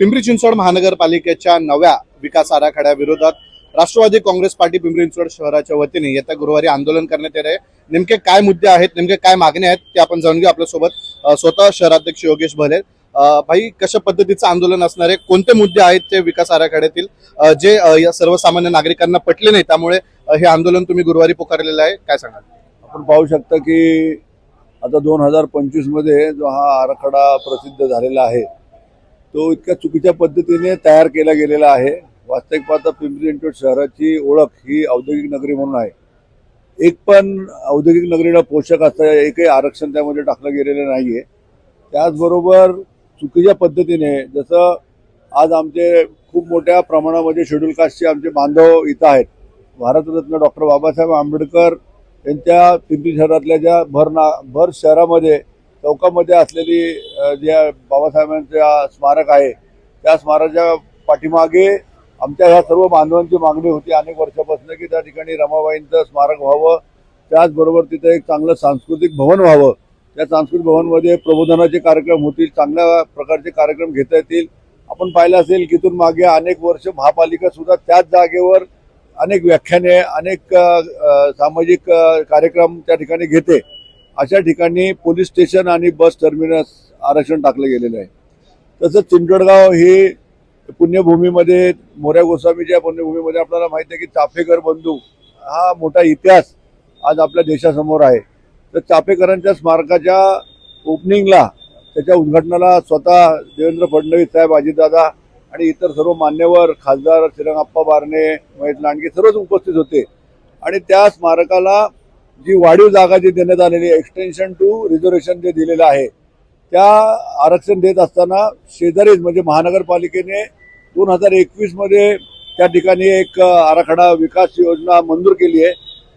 पिंपरी चिंचवड महानगरपालिकेच्या नव्या विकास आराखड्याविरोधात राष्ट्रवादी काँग्रेस पार्टी पिंपरी चिंचवड शहराच्या वतीने येत्या गुरुवारी आंदोलन करण्यात येत आहे. नेमके काय मुद्दे आहेत नेमके काय मागण्या आहेत ते आपण जाणून घेऊ आपल्यासोबत. स्वतः शहराध्यक्ष योगेश भले. भाई कशा पद्धतीचं आंदोलन असणार आहे? कोणते मुद्दे आहेत ते विकास आराखड्यातील? जे या सर्वसामान्य नागरिकांना पटले नाही त्यामुळे हे आंदोलन तुम्ही गुरुवारी पुकारलेलं आहे. काय सांगाल? आपण पाहू शकता की आता दोन हजार पंचवीसमध्ये जो हा आराखडा प्रसिद्ध झालेला आहे तो इतक्या चुकीच्या पद्धतीने तयार केला गेलेला आहे. वास्तविक पाहता पिंपरी चिंचवड शहराची ओळख ही औद्योगिक नगरी म्हणून आहे. एक पण औद्योगिक नगरीला पोषक असता एकही आरक्षण त्यामध्ये टाकलं गेलेलं नाहीये. त्याचबरोबर चुकीच्या पद्धतीने जसं आज आमचे खूप मोठ्या प्रमाणामध्ये शेड्यूल कास्टचे आमचे बांधव इथं आहेत. भारतरत्न डॉक्टर बाबासाहेब आंबेडकर यांच्या पिंपरी शहरातल्या ज्या भर ना भर शहरामध्ये चौकामध्ये असलेली ज्या बाबासाहेबांच्या स्मारक आहे त्या स्मारकाच्या पाठीमागे आमच्या ह्या सर्व बांधवांची मागणी होती अनेक वर्षापासून की त्या ठिकाणी रमाबाईंचं स्मारक व्हावं. त्याचबरोबर तिथं एक चांगलं सांस्कृतिक भवन व्हावं. त्या सांस्कृतिक भवनमध्ये प्रबोधनाचे कार्यक्रम होतील चांगल्या प्रकारचे कार्यक्रम घेता येतील. आपण पाहिलं असेल की इथून मागे अनेक वर्ष महापालिका सुद्धा त्याच जागेवर अनेक व्याख्याने अनेक सामाजिक कार्यक्रम त्या ठिकाणी घेते. अशा ठिकाणी पोलीस स्टेशन आणि बस टर्मिनस आरक्षण टाकलं गेलेलं आहे. तसंच चिंचवडगाव हे पुण्यभूमीमध्ये मोऱ्या गोस्वामीच्या पुण्यभूमीमध्ये आपल्याला माहिती आहे की चाफेकर बंधू हा मोठा इतिहास आज आपल्या देशासमोर आहे. तर चाफेकरांच्या स्मारकाच्या ओपनिंगला त्याच्या उद्घाटनाला स्वतः देवेंद्र फडणवीस साहेब अजितदादा आणि इतर सर्व मान्यवर खासदार श्रीरंगाप्पा बारणे महेश लांडगे सर्वच उपस्थित होते. आणि त्या स्मारकाला जी वाढीव जागा जी देण्यात आलेली आहे एक्सटेन्शन टू रिझर्वेशन जे दिलेलं आहे त्या आरक्षण देत असताना शेजारीच म्हणजे महानगरपालिकेने दोन हजार एकवीसमध्ये त्या ठिकाणी एक आराखडा विकास योजना मंजूर केली आहे.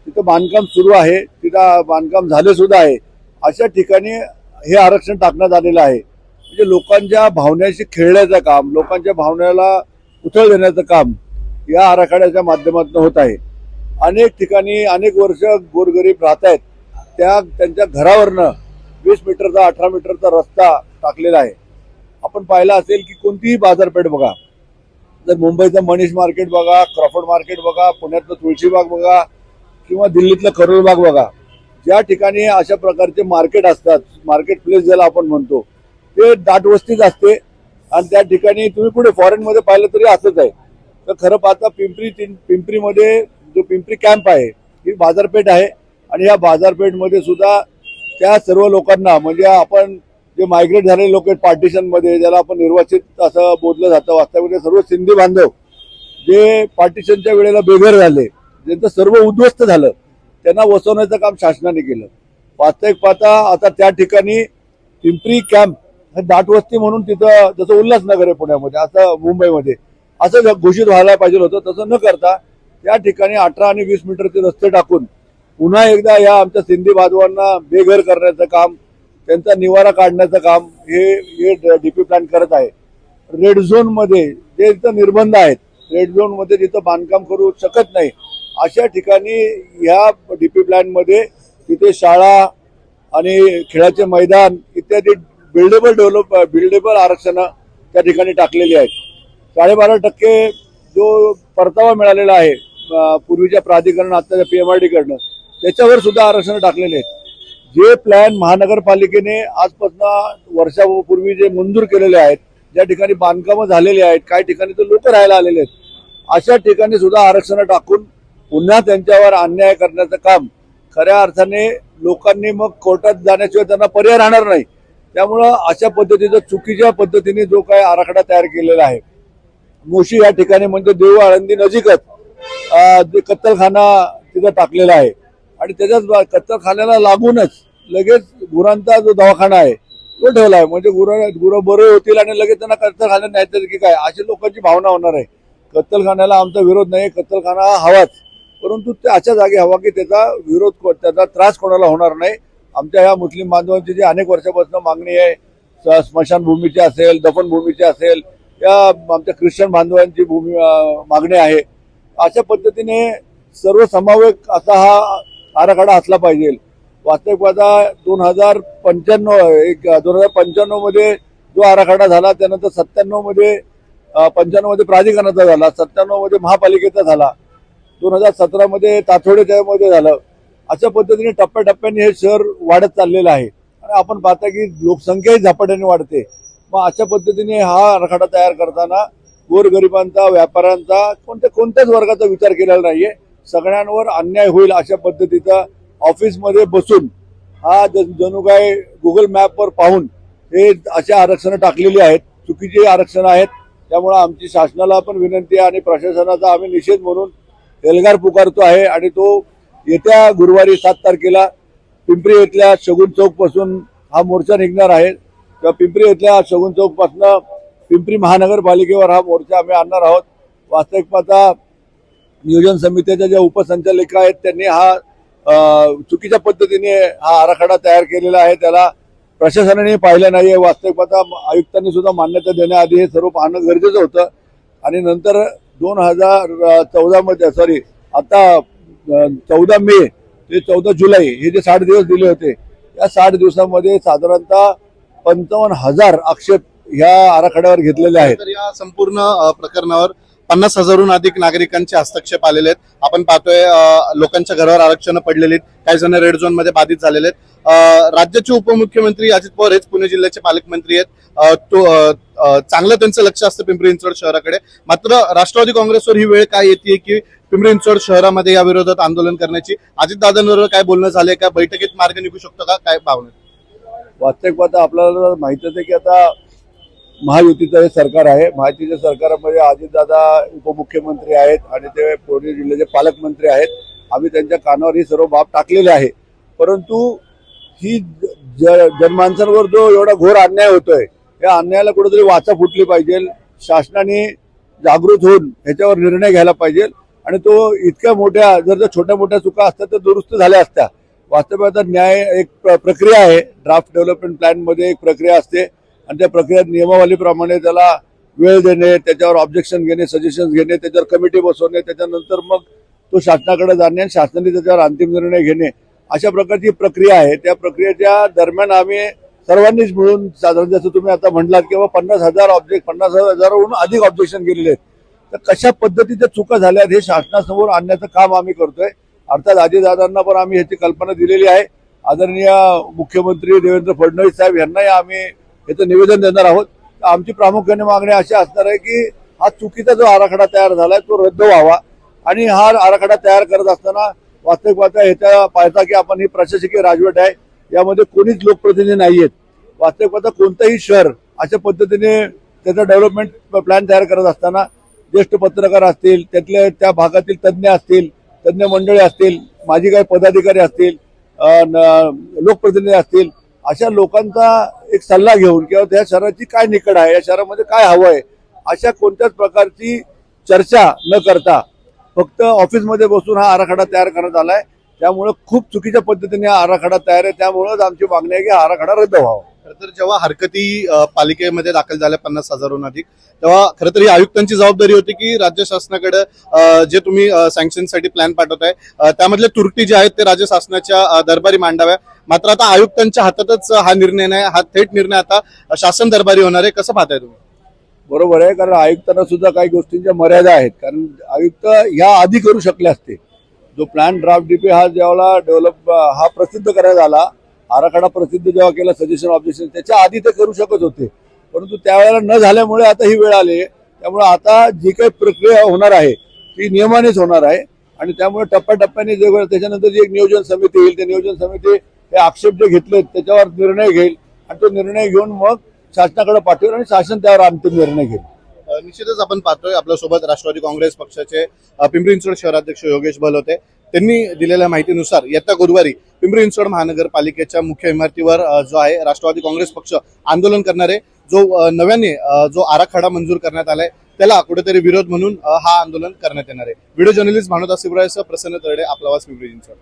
तिथं बांधकाम सुरू आहे. तिथं बांधकाम झाले सुद्धा आहे. अशा ठिकाणी हे आरक्षण टाकण्यात आलेलं आहे. म्हणजे लोकांच्या भावनेशी खेळण्याचं काम लोकांच्या भावनेला उथळ देण्याचं काम या आराखड्याच्या माध्यमातून होत आहे. अनेक ठिकाणी अनेक वर्ष गोरगरीब राहत आहेत. त्या त्यांच्या घरावरनं वीस मीटरचा अठरा मीटरचा रस्ता टाकलेला आहे. आपण पाहिला असेल की कोणतीही बाजारपेठ बघा. जर मुंबईचं मनीष मार्केट बघा क्रॉफर्ड मार्केट बघा पुण्यातलं तुळशीबाग बघा किंवा दिल्लीतलं करोलबाग बघा ज्या ठिकाणी अशा प्रकारचे मार्केट असतात मार्केट प्लेस ज्याला आपण म्हणतो ते दाटवस्तीच असते. आणि त्या ठिकाणी तुम्ही पुढे फॉरेनमध्ये पाहिलं तरी असंच आहे. तर खरं पाहता पिंपरी पिंपरीमध्ये जो पिंपरी कॅम्प आहे ही बाजारपेठ आहे आणि या बाजारपेठमध्ये सुद्धा त्या सर्व लोकांना म्हणजे आपण जे मायग्रेट झालेले लोक आहेत पार्टिशनमध्ये ज्याला आपण निर्वाचित असं बोललं जातं वास्तवामध्ये सर्व सिंधी बांधव जे पार्टिशनच्या वेळेला बेघर झाले ज्यांचं सर्व उद्ध्वस्त झालं त्यांना वसवण्याचं काम शासनाने केलं. वास्तविक पाहता आता त्या ठिकाणी पिंपरी कॅम्प हे दाटवस्ती म्हणून तिथं जसं उल्हासनगर आहे पुण्यामध्ये असं मुंबईमध्ये असं जर घोषित व्हायला पाहिजे होतं तसं न करता या ठिकाणी अठरा आणि वीस मीटरचे रस्ते टाकून पुन्हा एकदा या आमच्या सिंधी बांधवांना बेघर करण्याचं काम त्यांचा निवारा काढण्याचं काम हे हे डीपी प्लॅन करत आहे. रेड झोनमध्ये जे इथं निर्बंध आहेत रेड झोनमध्ये जिथं बांधकाम करू शकत नाही अशा ठिकाणी ह्या डीपी प्लॅनमध्ये तिथे शाळा आणि खेळाचे मैदान इत्यादी बिल्डेबल डेव्हलप बिल्डेबल आरक्षणं त्या ठिकाणी टाकलेली आहेत. साडेबारा टक्के जो परतावा मिळालेला आहे पूर्वीच्या प्राधिकरण आताच्या आर डीकडनं त्याच्यावर सुद्धा आरक्षण टाकलेले आहेत. जे प्लॅन महानगरपालिकेने आजपासून वर्षापूर्वी जे मंजूर केलेले आहेत ज्या ठिकाणी बांधकामं झालेली आहेत काही ठिकाणी तर लोक राहायला आलेले आहेत अशा ठिकाणी सुद्धा आरक्षण टाकून पुन्हा त्यांच्यावर अन्याय करण्याचं काम खऱ्या अर्थाने लोकांनी मग कोर्टात जाण्याशिवाय त्यांना पर्याय राहणार नाही. त्यामुळं अशा पद्धतीचा चुकीच्या पद्धतीने जो काय आराखडा तयार केलेला आहे मोशी या ठिकाणी म्हणजे देऊ आळंदी नजीकच कत्तलखाना तिथं टाकलेला आहे. आणि त्याच्याच कत्तलखान्याला लागूनच लगेच गुरांचा जो दवाखाना आहे तो ठेवला आहे. म्हणजे गुरं गुरं बरे होतील आणि लगेच त्यांना कत्तलखान्यात न्यायचं की काय? अशी लोकांची भावना होणार आहे. कत्तलखान्याला आमचा विरोध नाही कत्तलखाना हा हवाच. परंतु ते अशा जागी हवा की त्याचा विरोध को- त्याचा त्रास कोणाला होणार नाही. आमच्या ह्या मुस्लिम बांधवांची जी अनेक वर्षापासून मागणी आहे स्मशानभूमीची असेल दफनभूमीची असेल या आमच्या ख्रिश्चन बांधवांची भूमी मागणी आहे. अशा पद्धतीने सर्वसमावेक असा हा आराखडा असला पाहिजे. वास्तविक पाहता दोन हजार पंच्याण्णव एक दोन हजार पंच्याण्णवमध्ये जो आराखडा झाला त्यानंतर सत्त्याण्णवमध्ये पंच्याण्णवमध्ये प्राधिकरणाचा झाला सत्त्याण्णवमध्ये महापालिकेचा झाला दोन हजार सतरामध्ये मध्ये झालं. अशा पद्धतीने टप्प्याटप्प्याने हे शहर वाढत चाललेलं आहे. आणि आपण पाहता की लोकसंख्याही झपाट्याने वाढते. मग अशा पद्धतीने हा आराखडा तयार करताना गोरगरिबांचा व्यापाऱ्यांचा कोणत्या कोणत्याच वर्गाचा विचार केलेला नाहीये. सगळ्यांवर अन्याय होईल अशा पद्धतीचा ऑफिसमध्ये बसून हा जणू काय गुगल मॅपवर पाहून हे अशा आरक्षणं टाकलेली आहेत. चुकीची आरक्षणं आहेत. त्यामुळे आमची शासनाला पण विनंती आहे आणि प्रशासनाचा आम्ही निषेध म्हणून एल्गार पुकारतो आहे आणि तो येत्या गुरुवारी सात तारखेला पिंपरी येथल्या शगुन चौकपासून हा मोर्चा निघणार आहे. किंवा पिंपरी येथल्या शगुन चौकपासून पिंपरी महानगरपालिकेवर हा मोर्चा आम्ही आणणार आहोत. वास्तविक नियोजन समितीच्या ज्या उपसंचालिका आहेत त्यांनी हा चुकीच्या पद्धतीने हा आराखडा तयार केलेला आहे. त्याला प्रशासनाने पाहिलं नाही आहे. पाहता आयुक्तांनी सुद्धा मान्यता देण्याआधी हे सर्व पाहणं गरजेचं होतं. आणि नंतर दोन हजार चौदामध्ये सॉरी आता चौदा मे ते चौदा जुलै हे जे साठ दिवस दिले होते या साठ दिवसामध्ये साधारणतः पंचावन्न हजार आक्षेप ह्या आराखड्यावर घेतलेले आहेत. तर या संपूर्ण प्रकरणावर पन्नास हजारहून अधिक नागरिकांचे हस्तक्षेप आलेले आहेत. आपण पाहतोय लोकांच्या घरावर आरक्षण पडलेली आहेत. काही जण रेड झोनमध्ये बाधित झालेले आहेत. राज्याचे उपमुख्यमंत्री अजित पवार हेच पुणे जिल्ह्याचे पालकमंत्री आहेत. तो चांगलं त्यांचं लक्ष असतं पिंपरी चिंचवड शहराकडे. मात्र राष्ट्रवादी काँग्रेसवर ही वेळ काय येते की पिंपरी चिंचवड शहरामध्ये या विरोधात आंदोलन करण्याची? अजितदादांबरोबर काय बोलणं झालंय? का बैठकीत मार्ग निघू शकतो का? काय भावना वास्तविक पाहता आपल्याला माहितच आहे की आता महायुतीचं हे सरकार आहे. महायुतीच्या सरकारमध्ये अजितदादा उपमुख्यमंत्री आहेत आणि ते पुणे जिल्ह्याचे पालकमंत्री आहेत. आम्ही त्यांच्या कानावर ही सर्व बाब टाकलेली आहे. परंतु ही ज- जनमानसांवर जो एवढा घोर अन्याय होतोय या अन्यायाला कुठेतरी वाचा फुटली पाहिजे. शासनाने जागृत होऊन ह्याच्यावर निर्णय घ्यायला पाहिजे. आणि तो इतक्या मोठ्या जर जर छोट्या मोठ्या चुका असतात तर दुरुस्त झाल्या असत्या. वास्तव्याचा न्याय एक प्र- प्रक्रिया आहे. ड्राफ्ट डेव्हलपमेंट प्लॅनमध्ये एक प्रक्रिया असते. आणि त्या प्रक्रियेत नियमावलीप्रमाणे त्याला वेळ देणे त्याच्यावर ऑब्जेक्शन घेणे सजेशन घेणे त्याच्यावर कमिटी बसवणे त्याच्यानंतर मग तो शासनाकडे जाणे आणि शासनाने त्याच्यावर अंतिम निर्णय घेणे. अशा प्रकारची प्रक्रिया आहे. त्या प्रक्रियेच्या दरम्यान आम्ही सर्वांनीच मिळून साधारण जसं तुम्ही आता म्हटलात किंवा पन्नास हजार ऑब्जेक्ट पन्नास हजारहून अधिक ऑब्जेक्शन गेलेले आहेत. तर कशा पद्धतीच्या चुका झाल्यात हे शासनासमोर आणण्याचं काम आम्ही करतोय. अर्थात अजितदादांना पण आम्ही ह्याची कल्पना दिलेली आहे. आदरणीय मुख्यमंत्री देवेंद्र फडणवीस साहेब यांनाही आम्ही याचं निवेदन देणार आहोत. तर आमची प्रामुख्याने मागणी अशी असणार आहे की हा चुकीचा जो आराखडा तयार झालाय तो रद्द व्हावा. आणि हा आराखडा तयार करत असताना वास्तविक पाहता ह्याच्या पाहता की आपण ही प्रशासकीय राजवट आहे. यामध्ये कोणीच लोकप्रतिनिधी नाही आहेत वास्तविक पाहता कोणतंही शहर अशा पद्धतीने त्याचा डेव्हलपमेंट प्लॅन तयार करत असताना ज्येष्ठ पत्रकार असतील त्यातले त्या भागातील तज्ज्ञ असतील तज्ज्ञ मंडळी असतील माझी काही पदाधिकारी असतील न- लोकप्रतिनिधी असतील अशा लोकांचा एक सल्ला घेऊन किंवा त्या शहराची काय निकड आहे या शहरामध्ये काय हवं आहे अशा कोणत्याच प्रकारची चर्चा न करता फक्त ऑफिसमध्ये बसून हा आराखडा तयार करण्यात आलाय. त्यामुळे खूप चुकीच्या पद्धतीने हा आराखडा तयार आहे. त्यामुळेच आमची मागणी आहे की हा आराखडा रद्द व्हावा. खरंतर जेव्हा हरकती पालिकेमध्ये दाखल झाल्या पन्नास हजारहून अधिक तेव्हा खरं तर ही आयुक्तांची जबाबदारी होती की राज्य शासनाकडे जे तुम्ही सँक्शनसाठी प्लॅन पाठवताय त्यामधल्या त्रुटी जे आहेत ते राज्य शासनाच्या दरबारी मांडाव्या. मात्र आता आयुक्तांच्या हातातच हा निर्णय नाही हा थेट निर्णय आता शासन दरबारी होणार आहे. कसं पाहताय तुम्ही? बरोबर आहे कारण आयुक्तांना सुद्धा काही गोष्टींच्या मर्यादा आहेत. कारण आयुक्त ह्या आधी करू शकले असते. जो प्लॅन ड्राफ्ट डीपी हा जेव्हा डेव्हलप हा प्रसिद्ध करण्यात आला आराखडा प्रसिद्ध जेव्हा केला सजेशन ऑब्जेक्शन त्याच्या आधी ते करू शकत होते. परंतु त्यावेळेला न झाल्यामुळे आता ही वेळ आली आहे. त्यामुळे आता जी काही प्रक्रिया होणार आहे ती नियमानेच होणार आहे. आणि त्यामुळे टप्प्याटप्प्याने जे त्याच्यानंतर जी एक नियोजन समिती येईल त्या नियोजन समिती हे आक्षेप जे घेतले त्याच्यावर निर्णय घेईल. आणि तो निर्णय घेऊन मग शासनाकडे पाठवेल आणि शासन त्यावर अंतिम निर्णय घेईल. निश्चितच आपण पाहतोय आपल्यासोबत राष्ट्रवादी काँग्रेस पक्षाचे पिंपरी चिंचवड शहराध्यक्ष योगेश भल होते. त्यांनी दिलेल्या माहितीनुसार येत्या गुरुवारी पिंपरी चिंचवड महानगरपालिकेच्या मुख्य इमारतीवर जो आहे राष्ट्रवादी काँग्रेस पक्ष आंदोलन करणारे जो नव्याने जो आराखडा मंजूर करण्यात आलाय त्याला कुठेतरी विरोध म्हणून हा आंदोलन करण्यात येणार आहे. व्हिडिओ जर्नलिस्ट भानुदास शिवरायसह प्रसन्न तरडे आपला वास पिंपरी चिंचवड.